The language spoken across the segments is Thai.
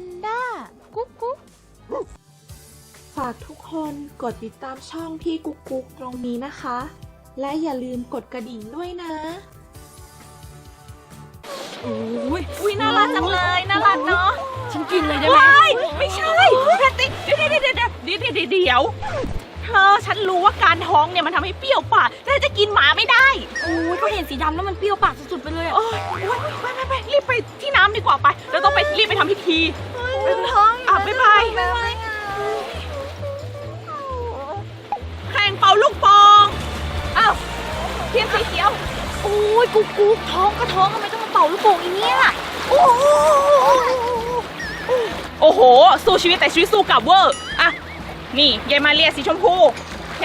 นด้า กุ๊กกุ๊กฝากทุกคนกดติดตามช่องพี่กุ๊กกุ๊กตรงนี้นะคะ และอย่าลืมกดกระดิ่งด้วยนะอุ้ยอุ้ยน่ารักจังเลยน่ารักเนาะฉันกินเลยได้ไหมว้ายไม่ใช่แพตตี้เดี๋ยวเดี๋ยวเดี๋ยวเดี๋ยวเดี๋ยว เดี๋ยวเดี๋ยวเธอ ฉันรู้ว่าการท้องเนี่ยมันทำให้เปรี้ยวปากแต่จะกินหมาไม่ได้โอ้ยก็เห็นสีดำแล้วมันเปรี้ยวปากสุดๆไปเลยอะโอ้ยโอ้ยไปไปไปรีบไปที่น้ำดีกว่าไปเราต้องไปรีบไปทำพิธี เป็นท้องอะบ๊ายบายแข่งเป่าลูกโป่งอ้าวเทียมสีเขียว โอ้ยกุ๊กกุ๊กท้องก็ท้องทำไมต้องมาเป่าลูกโป่งอีเนี่ยโอ้โหโอ้โห สู้ชีวิตแต่ชีวิตสู้กลับเวอร์ อะ นี่ยายมาเรียสีชมพูโอเค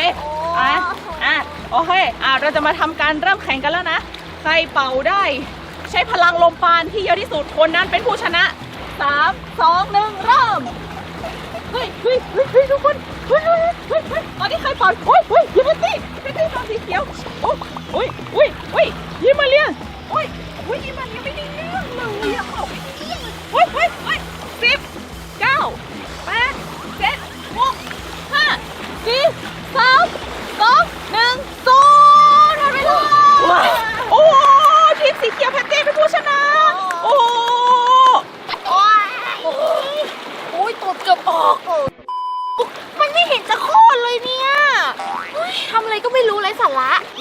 อะอะโอเคอะเราจะมาทำการเริ่มแข่งกันแล้วนะ ใครเป่าได้ ใช้พลังลมปานที่เยอะที่สุดคนนั้นเป็นผู้ชนะสามสองหนึ่งเริ่มเฮ้ยเฮ้ยเฮ้ยเฮ้ยทุกคนเฮ้ยเฮ้ยเฮ้ยเฮ้ยตอนนี้ใครเป่าเฮ้ยเฮ้ยยิ้มมาสิยิ้มมาสิสีเขียวโอ้โอ้ยโอ้ยโอ้ยยิ้มมาเรียโอ้ยโอ้ยยิ้มมา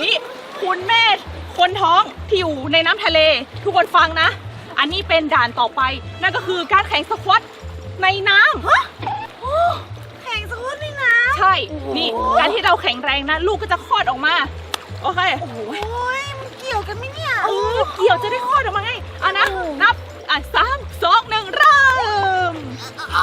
นี่คุณแม่คนท้องที่อยู่ในน้ำทะเล ทุกคนฟังนะ อันนี้เป็นด่านต่อไป นั่นก็คือการแข่งสควอตในน้ำ แข่งสกุลนี่นะใช่ นี่ การที่เราแข็งแรงนะ ลูกก็จะคลอดออกมา โอเคโอ้ยมันเกี่ยวกันไหมเนี่ย เออเกี่ยวจะได้คลอดออกมาไงอะนะ นับ อะสามสองหนึ่งเริ่ม ห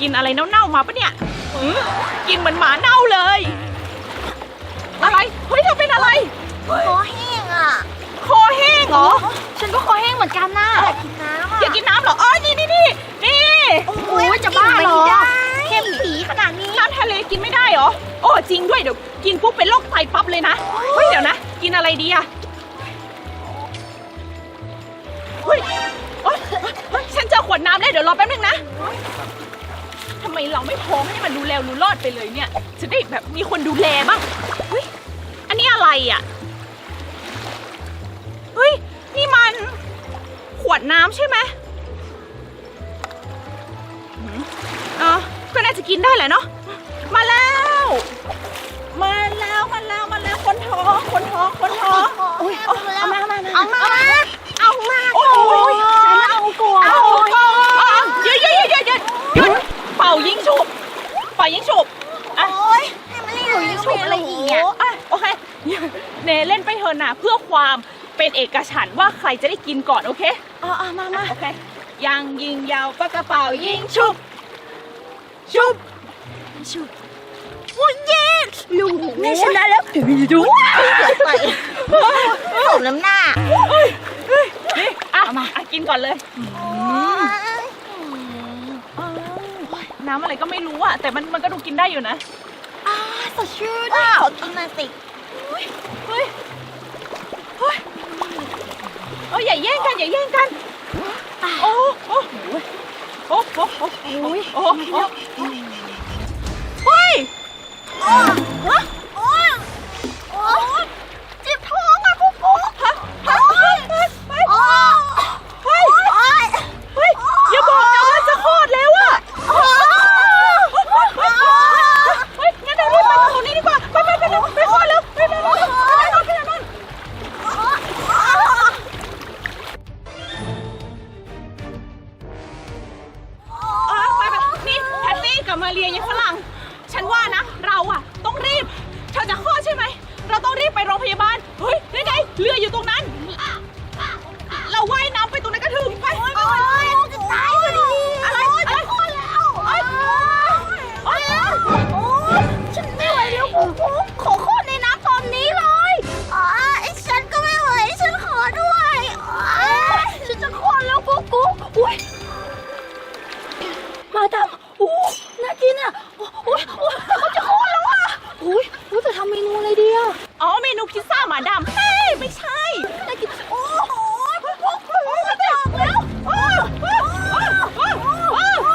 กินอะไรเน่าๆมาปะเนี่ยหือกินเหมือนหมาเน่าเลย อะไร เฮ้ยเธอเป็นอะไร คอแห้งอะ คอแห้งเหรอ ฉันก็คอแห้งเหมือนกันน่ะอยากกินน้ำอะอยากกินน้ำเหรออ๋อนี่นี่นี่นี่โอ้ยจะบ้าเหรอเข้มปีขนาดนี้ น้ำทะเลกินไม่ได้เหรอ โอ้จริงด้วยเดี๋ยวกินปุ๊บเป็นโรคไตปั๊บเลยนะ เฮ้ยเดี๋ยวนะ กินอะไรดีอะเฮ้ยเฮ้ยเฮ้ย ฉันเจอขวดน้ำแล้วเดี๋ยวรอแป๊บนึงนะทำไมเราไม่พร้อมให้มันดูแลรู้รอดไปเลยเนี่ย จะได้แบบมีคนดูแลบ้างเฮ้ยอันนี้อะไรอะเฮ้ยนี่มันขวดน้ำใช่ไหมหืมเออก็น่าจะกินได้แหละเนาะมาแล้ว มาแล้วมาแล้วมาแล้วคนท้องคนท้องคนท้องโอ้ยเอามาเอามาเอามาเอามาโอ้ย ฉันเอาก่อน เอาเอาเอาเดี๋ยวเดี๋ยวเดี๋ยวเดี๋ยวหยุดเป่ายิงฉุบ เป่ายิงฉุบอะโอ้ยให้มันเล่นหรือชุบอะไรอีกอะอะโอเคเนเล่นไปเถอะนะเพื่อความเป็นเอกฉันท์ว่าใครจะได้กินก่อนโอเคอ๋อมามาโอเคยังยิงยาวปากกระเป๋ายิงฉุบฉุบชุบโอ้ยเย้ลูกแม่ชนะแล้วดูไปสมน้ำหน้านี่อะมาอะกินก่อนเลย น้ำอะไรก็ไม่รู้อะแต่มันมันก็ดูกินได้อยู่นะอ่าสดชื่นอะขอกินหน่อยสิเฮ้ยเฮ้ยเฮ้ยเอ้ยอย่าแย่งกันอย่าแย่งกันโอ้โอ้โอ้โอ้โอ้โอ้โอ้โอ้เฮ้ยโอ้ ดำเฮ้ไม่ใช่ได้กินโอ้โหพุ่พุ่กระจอกแล้วโอ้อ้โหอ้โอ้โห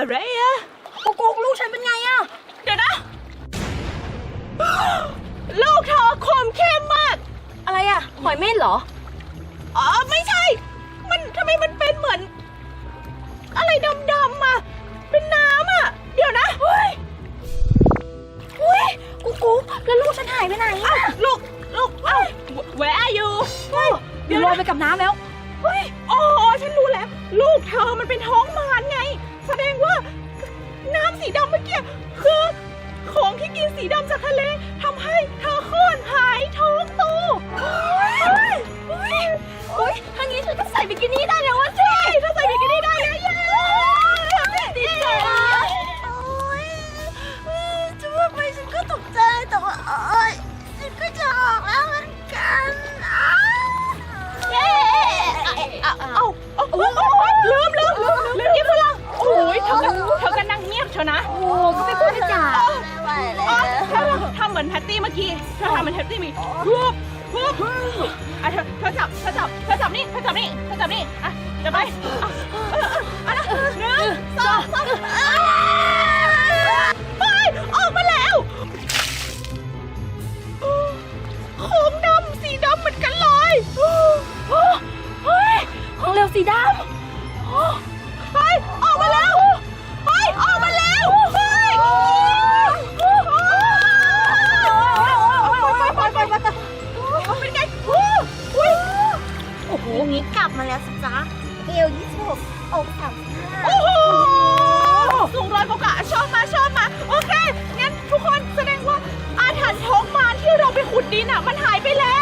ะไรอะโกกลูกฉันเป็นไงอะเดี๋ยวนะ ลูกเธอคมเข้มมาก อะไรอะหอยเม่นเหรอ อ๋อ ไม่ใช่ มันทำไมมันเป็นเหมือน อะไรด กุ๊กกุ๊กแล้วลูกฉันหายไปไหนอะลูกลูกเอ้า where are you เฮ้ยเดี๋ยวลอยไปกับน้ำแล้วเฮ้ยอ๋อฉันรู้แล้ว ลูกเธอมันเป็นท้องมารไง แสดงว่าน้ำสีดำเมื่อกี้คือของที่กินสีดำจากทะเลทำ ยนะโอ้ก็ไม่พูดไม่จาไหทำเหมือนแพตตี้เมื่อกี้เธอทำเหมือนแพตตี้มีฮึบฮึบเธอเธอจับเธอจับเธอจับนี่เธอจับนี่เธอจับนี่อะจะไปอะเออนะหนึ่งสองซ่ไปออกมาแล้วโคมดำสีดำเหมือนกันลอ้เฮ้ย ของเร็วสีดำ โหนี้กลับมาแล้วสิจ๊ะเอลยี่สิบหกอกสามห้าโอ้โหสูงร้อยกว่าชอบมาชอบมาโอเคงั้นทุกคนแสดงว่าอาถรรพ์ท้องมารที่เราไปขุดดินอะ มันหายไปแล้ว